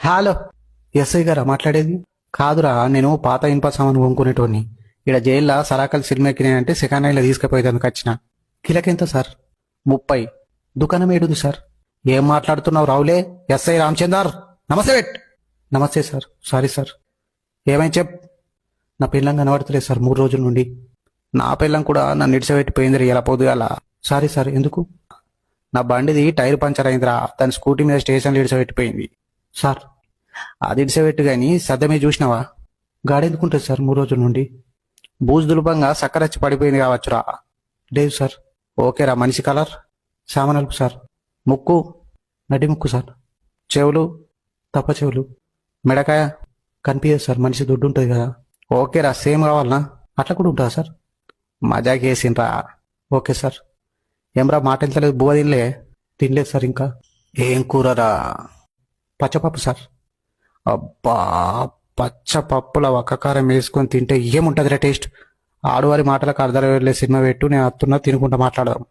Hello SI గారా మాట్లాడేది? కాదురా నేను పాత ఇన్ప సామాను కొనుక్కునేటోని ఇక్కడ జైల్లో సరాకల్ సినిమా ఎక్కినాయంటే సెకండ్ హ్యాండ్లో తీసుకుపోయేందుకు వచ్చిన. కిలకెంత సార్? ముప్పై. దుకాణం ఏడుంది సార్? ఏం మాట్లాడుతున్నావు రావులే? ఎస్ఐ రామచందర్ నమస్తే వెట్. నమస్తే సార్ సారీ సార్. ఏమైనా చెప్ నా పిల్లం కనబడతలేదు సార్ మూడు రోజుల నుండి. నా పిల్లం కూడా నన్ను ఇడిసబెట్టిపోయింది ఎలా పొద్దుగాల సారీ సార్ ఎందుకు? నా బండిది టైర్ పంచర్ అయిందిరా దాని స్కూటీ మీద స్టేషన్లో ఇడిసబెట్టిపోయింది సార్ అది ఇడిసబెట్టు గాని సద్దమే చూసినావా? గాడెందుకుంటుంది సార్ మూడు రోజుల నుండి? బూజు దులభంగా సక్కరచ్చి పడిపోయింది కావచ్చురా. లేదు సార్. ఓకేరా మనిషి కలర్. సామనలుపు సార్. ముక్కు. నడి ముక్కు సార్. చెవులు. తప్ప చెవులు. మెడకాయ. కనిపించదు సార్ మనిషి దుడ్డు ఉంటుంది కదా. ఓకేరా సేమ్ కావాలనా? అట్లా కూడా ఉంటుందా సార్? మజాకి వేసిండ్రా ఓకే సార్. ఏమరా మాట వెళ్తలేదు బువ్వ తినలే? తినలేదు సార్ ఇంకా. ఏం కూరరా? పచ్చపప్పు సార్. అబ్బా పచ్చ పప్పుల ఒక్కకారం వేసుకొని తింటే ఏముంటుందిరా టేస్ట్? ఆడవారి మాటలకు అర్థం సినిమా పెట్టు నేను అత్తున్నా తినుకుంటా మాట్లాడదాం.